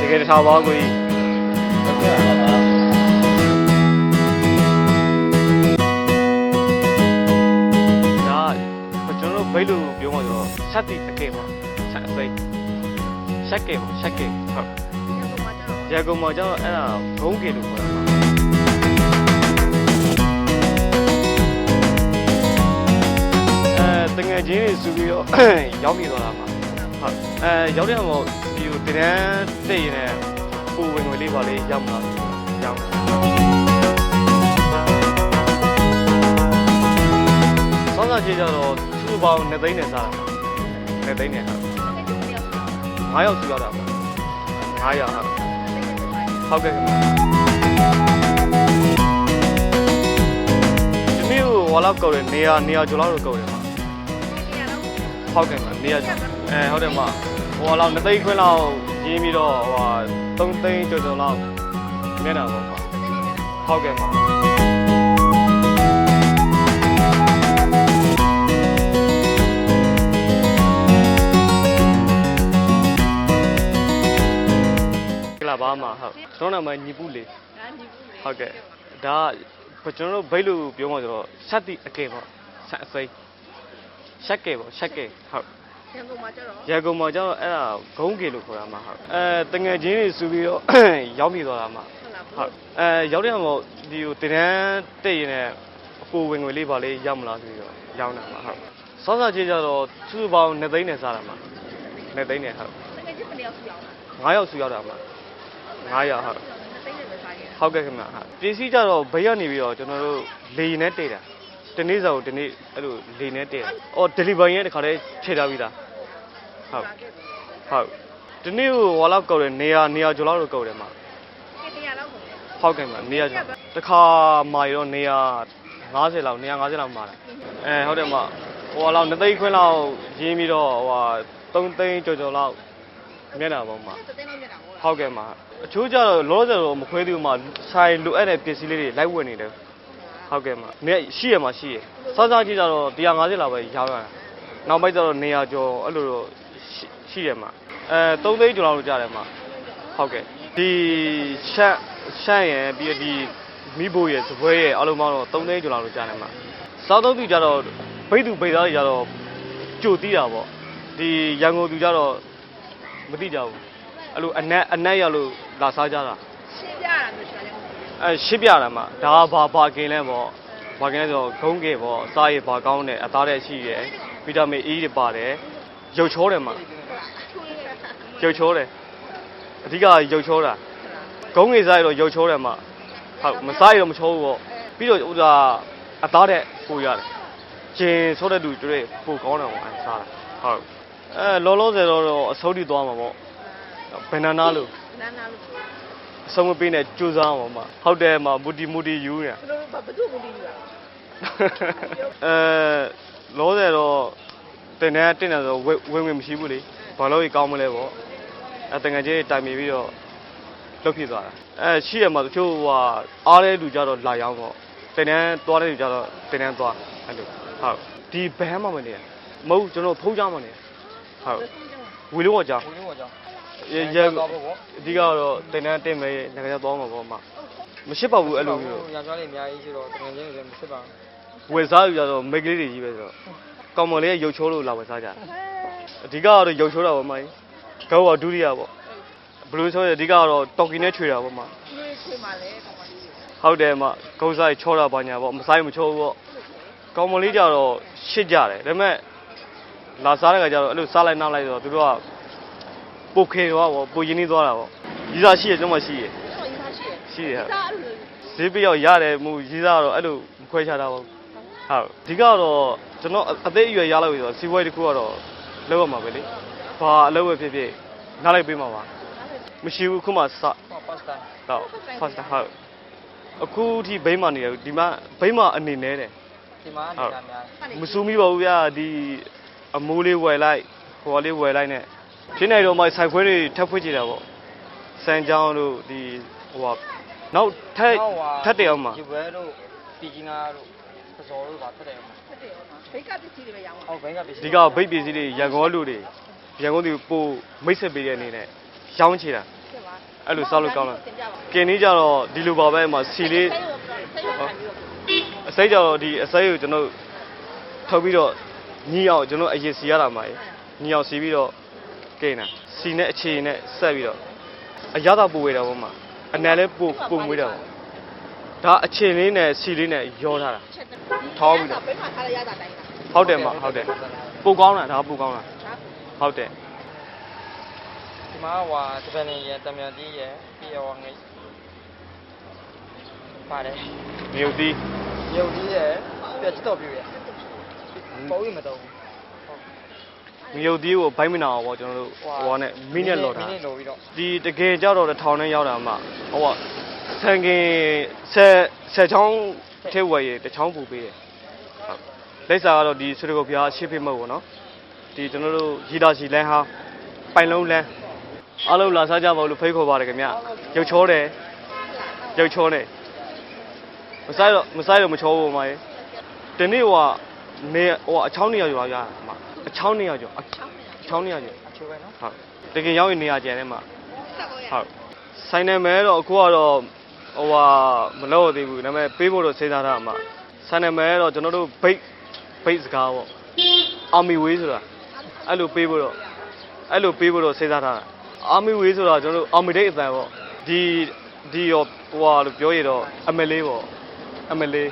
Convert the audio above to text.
တကယ်တထားပါကိုကြီးဟုတ်ကဲ့ပါပါဒါကျွန်တော်တို့ဘိတ်လို့ပြောမှဆိုတော့ဆက်တိတကယ်ပေါ့ဆက်အစိမ်းရှက်ကဲပေါ့ရှက်ကဲဟုတ်ရကုံမှာကျတော့အဲ့ဒါဂုံးကေလို့ခေါ်တာပါအဲတငယ်ချင်းတွေစုပြီးတော့ရောက်ပြီသွားတာပါ ဟုတ်အဲရောက်တဲ့မှာဒီကိုတန်းတိတ်ရင်လည်းပူဝင်ဝင်လေးပါလေးရောက်မလားရောက်ဆောင်းစားချေကြတော့သူ့ပေါင်း2သိန်းနဲ့စားတာပါ2သိန်းနဲ့ဟုတ်9ယောက်စုရောက်တာပါ9ယောက်ဟုတ်ဟုတ်ကဲ့ခင်ဗျာဒီမျိုးဝါလောက်ကောက်တယ်နေရာနေရာကျော်လောက်တော့ကောက်တယ်ပါဟုတ်ကဲ့ခင်ဗျာနေရာကျော် အဲဟုတ်တယ်မဟိုလောက်2သိန်းခွဲလောက်ရင်းပြီးတော့ဟို3သိန်းကျော်ကျော်လောက်မျက်နှာပေါ့ပါဟုတ်ကဲ့ပါကလာပါမှာဟုတ်ကျွန်တော်နာမည်ညီပူလေးဟုတ်ကဲ့ဒါကကျွန်တော်တို့ဘိတ်လို့ပြောမှဆိုတော့ဆက်တိအကဲပေါ့ဆက်အစိမ်းရှက်ကဲပေါ့ရှက်ကဲဟုတ် ရန်ကုန်မှာကျတော့ရကုံမှာကျတော့အဲ့ဒါဂုံးကေလို့ခေါ်တာမှာဟုတ်အဲတငယ်ချင်းတွေစုပြီးတော့ရောက်ပြီသွားတာမှာဟုတ်လားဟုတ်အဲရောက်တဲ့မှာဒီကိုတန်းတိတ်ရင်လည်းအပူဝင်ဝင်လေးပါလေးရောက်မလားဆိုပြီးတော့ရောက်နေတာမှာဟုတ်စောစောချေကြတော့သူ့ပေါင်း2သိန်းနဲ့စားတာမှာ2သိန်းနဲ့ဟုတ်တကယ်ချင်းမလျောက်ပြအောင်လား9ယောက်စုရောက်တာမှာ9ယောက်ဟုတ်သိနေပဲစားခဲ့ဟုတ်ကဲ့ခင်ဗျဟုတ်ပစ္စည်းကြတော့ဘေးကနေပြီးတော့ကျွန်တော်တို့လေရင်နဲ့တိတ်တာ တနေ့စာကိုတနေ့အဲ့လိုလေနဲ့တိတ်တာအော် delivery ရဲ့တခါတည်းထည့်ထားပြီးသားဟုတ်ဟုတ်ဒီနေ့ကိုဝါလောက်ကောက်တယ်နေရာနေရာကျော်လောက်တော့ကောက်တယ်မှာကဲတရားလောက်ကိုဟုတ်ကဲ့မှာနေရာကျော်တစ်ခါမာရတော့နေရာ50လောက်နေရာ50လောက်မာတယ်အဲဟုတ်တယ်မှာဟိုလောက်2သိန်းခွင်းလောက်ရင်းပြီးတော့ဟို3သိန်းကျော်ကျော်လောက်မျက်နှာပေါ်မှာသသိန်းလောက်မြတ်တာဟုတ်လားဟုတ်ကဲ့မှာအချိုးကြတော့လောဆယ်တော့မခွဲသေးဘူးမှာဆိုင်လိုအပ်တဲ့ပစ္စည်းလေးတွေလိုက်ဝယ်နေတယ် ဟုတ်ကဲ့မှာနေရှိရမှာရှိရစားစားကြည့်ကြတော့150လောက်ပဲရောင်းရတာနောက်ပိုင်းကျတော့နေရာကျော်အဲ့လိုတော့ရှိရှိရမှာအဲ3သိန်းကျော်လောက်လို့ကြားတယ်မှာဟုတ်ကဲ့ဒီရှက်ရှက်ရယ်ပြီးတော့ဒီမိဘရယ်စပွဲရယ်အလုံးပေါင်းတော့3သိန်းကျော်လောက်လို့ကြားနေမှာစားသုံးသူကြတော့ဘိတ်သူဘိတ်သားတွေကြတော့ကြိုတီးတာပေါ့ဒီရန်ကုန်သူကြတော့မသိကြဘူးအဲ့လိုအနက်အနက်ရောက်လို့လာစားကြတာရှင်းပြရတာမျိုးရှိတယ် အဲရှစ်ပြတာမှာဒါကဘာဘာကင်းလဲပေါ့ဘာကင်းလဲဆိုတော့ဂုံးကေပေါ့စားရည်ဘာကောင်းတယ်အသားတဲ့ရှိရယ်ဗီတာမင် E တွေပါတယ်ရုပ်ချောတယ်မှာရုပ်ချောတယ်အဓိကရုပ်ချောတာဂုံးငယ်စားရတော့ရုပ်ချောတယ်မှာဟုတ်မစားရတော့မချောဘူးပေါ့ပြီးတော့ဥသာအသားတဲ့ပိုရတယ်ဂျင်ဆိုတဲ့လူတွေပိုကောင်းတယ်ပေါ့အဲစားတာဟုတ်အဲလောလောဆယ်တော့အစိုးတိသွားမှာပေါ့ဘယ်နာနာလို့နာနာလို့ အဆုံးမပေးနဲ့ကြိုးစားအောင်ပါဟုတ်တယ်မှာမူတီမူတီယူနေဘယ်လိုဘယ်သူ့ကိုတီးယူတာအဲလောဆယ်တော့တင်နေတင်နေဆိုဝင်ဝင်ဝင်မရှိဘူးလေဘာလို့ကြီးကောင်းမလဲပေါ့အဲတငယ်ချင်းတိုင်မြပြီးတော့လုတ်ဖြစ်သွားတာအဲရှိရမှာတချို့ဟိုဟာအားတဲ့လူကြတော့လာရောက်တော့တင်နေသွားတဲ့လူကြတော့တင်နေသွားအဲ့လိုဟုတ်ဒီဘန်းမှမနေမဟုတ်ကျွန်တော်ဖုံးကြမှနေဟုတ်ဝီလုံးကကြောင်ဘုံလုံးကကြောင်း ရရအဓိကတော့တင်နေတင်မယ်ငါကြသွားမှာပေါ့မမရှိပါဘူးအဲ့လိုမျိုးညချွားလေးအများကြီးရှိတော့တကယ်ချင်းလည်းမဖြစ်ပါဘူးဝယ်စားယူကြတော့မိတ်ကလေးတွေကြီးပဲဆိုတော့ကောင်မလေးကရုပ်ချိုးလို့လာဝယ်စားကြတယ်အဓိကကတော့ရုပ်ချိုးတာပေါ့မိုင်းကောကဒုတိယပေါ့ဘလူးဆိုရင်အဓိကကတော့တော်ကီနဲ့ချွေတာပေါ့မလူတွေချွေမှာလဲကောင်မလေးဟုတ်တယ်မဂုံးစားချောတာပါညာပေါ့မဆိုင်မချိုးဘူးပေါ့ကောင်မလေးကြတော့ရှစ်ကြတယ်ဒါပေမဲ့လာစားတဲ့ခါကျတော့အဲ့လိုစားလိုက်နောက်လိုက်တော့သူတို့က ပုတ်ခဲသွားပေါ့ပုတ်ရင်းနှီးသွားတာပေါ့ရီစာရှိရကျွန်မရှိရတော့ရေးသားရှိရရှိရဟုတ်စားအဲ့လိုဈေးပြရောက်ရတယ်မူရီစာကတော့အဲ့လိုမခွဲခြားတာပေါ့ဟုတ်အဓိကတော့ကျွန်တော်အသေးအရွယ်ရလောက်ပြီဆိုတော့စီးပွားရေးတစ်ခုကတော့လောက်ရမှာပဲလေဘာအလုပ်ပဲဖြစ်ဖြစ်နားလိုက်ပေးမှာပါမရှိဘူးခုမှစဟောပတ်စတာတော့ first ဟုတ်အခုထိဘိမ့်မနေတယ်ဒီမှာဘိမ့်မအနေနဲ့တယ်ဒီမှာနေတာများ မစူးမိပါဘူးဗျာဒီအမိုးလေးဝယ်လိုက်ဟိုလေးဝယ်လိုက်နဲ့ ဖြစ်နေတော့မှဆိုင်ခွဲတွေထပ်ဖွင့်ကြည့်တာပေါ့စံကြောင်းတို့ဒီဟိုဟာနောက်ထပ်ထပ်တယ်အောင်မှာဒီဘဲတို့ပီဂျီနာတို့သစော်တို့ပါထက်တယ်မှာဟုတ်တယ်ဘိတ်ကပစ္စည်းတွေပဲရောင်းတာဟုတ်ဘိန်းကပစ္စည်းဒီကဗိတ်ပစ္စည်းတွေရန်ကုန်လူတွေရန်ကုန်သူပိုမိတ်ဆက်ပေးတဲ့အနေနဲ့ရောင်းချတာဖြစ်ပါအဲ့လိုစားလို့ကောင်းလားသင်ကြပါကင်လေးကြတော့ဒီလိုပါပဲဟိုစီလေးဆက်ရုံဆက်ရုံခံပြီးတော့အစိမ်းကြတော့ဒီအစိမ်းကိုကျွန်တော်တို့ထုတ်ပြီးတော့ညီအောင်ကျွန်တော်အရင်စီရတာမှာညီအောင်စီပြီးတော့ ကင်တာစီနဲ့အခြေနဲ့ဆက်ပြီးတော့အရသာပူဝေးတာပေါ့မှာအနံလည်းပူပူမွေးတာပေါ့ဒါအခြေလေးနဲ့စီလေးနဲ့ရောထားတာချက်တယ်ထောင်းပြီးတော့ပိတ်မှထားရရတာတိုင်းလားဟုတ်တယ်မဟုတ်တယ်ပူကောင်းတာဒါပူကောင်းတာဒါဟုတ်တယ်ဒီမှာဟွာတပန်နေရတမြန်တီးရပြီးရောငိတ်ပါတယ်မြုပ်သီးရုပ်ကြီးရပြတ်တော့ပြည့်ရပုံရိပ်မတော့ဘူး မြုပ်သီးကိုဘိုင်းမနာအောင်ပေါ့ကျွန်တော်တို့ဟိုနဲ့မိနစ်လော်တာမိနစ်လော်ပြီးတော့ဒီတကယ်ကြတော့ထောင်နဲ့ရောက်တာမှဟိုကဆန်ကင်ဆယ်ဆယ်ချောင်းထဲဝယ်ရတစ်ချောင်းပူပေးတယ်ဟုတ်လက်စာကတော့ဒီဆွေတကုတ်ပြားရှေ့ဖိမုတ်ပေါ့နော်ဒီကျွန်တော်တို့ရီတာစီလန်းဟာပိုင်လုံးလန်းအားလုံးလာစားကြပါလို့ဖိတ်ခေါ်ပါတယ်ခင်ဗျရုပ်ချောတယ်ရုပ်ချောတယ်မဆိုင်တော့မဆိုင်တော့မချောဘူးမကြီးဒီနေ့ဟိုကနေဟိုအချောင်းနေရာကျော်ရရမှာ အချောင်းနေရာကျော်အချောင်းနေရာကျော်အချိုးပဲနော်ဟုတ်တကယ်ရောက်ရင်နေရာကျန်ထဲမှာဆက်တော့ရဟုတ်ဆိုင်နေမယ်တော့အခုကတော့ဟိုဟာမလုပ်သေးဘူးဒါပေမဲ့ပေးဖို့တော့စဉ်းစားထားမှာဆိုင်နေမယ်တော့ကျွန်တော်တို့ဘိတ်ဘိတ်စကားပေါ့အာမီဝေးဆိုတာအဲ့လိုပေးဖို့တော့အဲ့လိုပေးဖို့တော့စဉ်းစားထားတာအာမီဝေးဆိုတာကျွန်တော်တို့အာမီဒိတ်အတန်ပေါ့ဒီဒီရောဟိုဟာလို့ပြောရတော့အမလေးပေါ့အမလေး